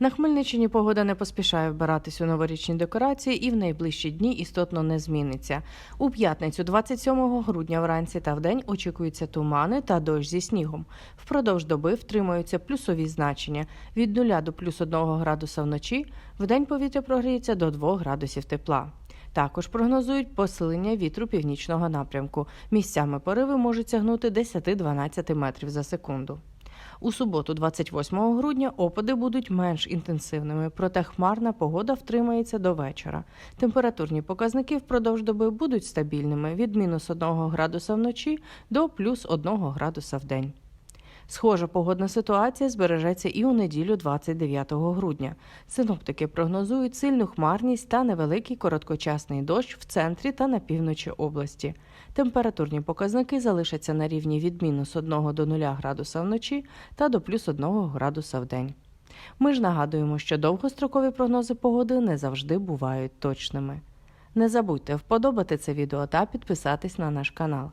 На Хмельниччині погода не поспішає вбиратись у новорічні декорації і в найближчі дні істотно не зміниться. У п'ятницю, 27 грудня вранці та вдень очікуються тумани та дощ зі снігом. Впродовж доби втримуються плюсові значення від 0 до плюс 1 градуса вночі, вдень повітря прогріється до 2 градусів тепла. Також прогнозують посилення вітру північного напрямку. Місцями пориви можуть сягнути 10-12 метрів за секунду. У суботу, 28 грудня, опади будуть менш інтенсивними, проте хмарна погода втримається до вечора. Температурні показники впродовж доби будуть стабільними від мінус 1 градуса вночі до плюс 1 градуса в день. Схожа погодна ситуація збережеться і у неділю 29 грудня. Синоптики прогнозують сильну хмарність та невеликий короткочасний дощ в центрі та на півночі області. Температурні показники залишаться на рівні від мінус 1 до 0 градуса вночі та до плюс 1 градуса в день. Ми ж нагадуємо, що довгострокові прогнози погоди не завжди бувають точними. Не забудьте вподобати це відео та підписатись на наш канал.